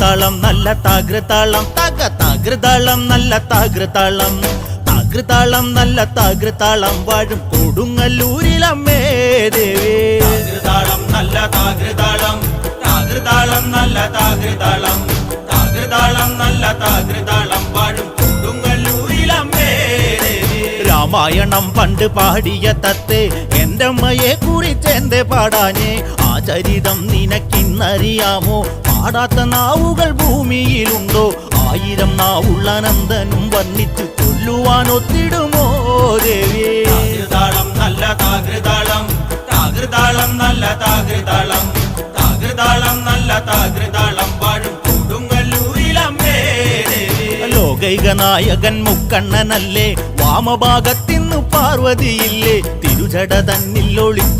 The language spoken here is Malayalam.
താകൃതാളം നല്ല താഗ്രതാളം തക താഗ്രതാളം നല്ല താഗ്രതാളം താഗ്രതാളം നല്ല താകൃതാളം. വാഴും കൊടുങ്ങല്ലൂരിലമ്മേ ദേവി. താകൃതാളം നല്ല താകൃതാളം. താകൃതാളം നല്ല താകൃതാളം. താകൃതാളം നല്ല താകൃതാളം. വാഴും രാമായണം പണ്ട് പാടിയ തത്തെ എന്റെ അമ്മയെ കുറിച്ച് എന്റെ പാടാനേ? ആ ചരിതം നിനക്കിന്നറിയാമോ? പാടാത്ത നാവുകൾ ഭൂമിയിലുണ്ടോ? ആയിരം നാവുള്ള നന്ദനും വർണിച്ചു ചൊല്ലുവാൻ ഒത്തിടുമോ ദേവി? താകൃതാളം നല്ല താകൃതാളം താകൃതാളം നല്ല താകൃതാളം താകൃതാളം നല്ല താകൃതാളം വാഴും കൊടുങ്ങല്ലൂരിലമ്മേ ലോകൈക നായകൻ മുക്കണ്ണനല്ലേ? വാമഭാഗത്തിന്നു പാർവതിയില്ലേ? തിരുചട തന്നിൽ ഒളിച്ചു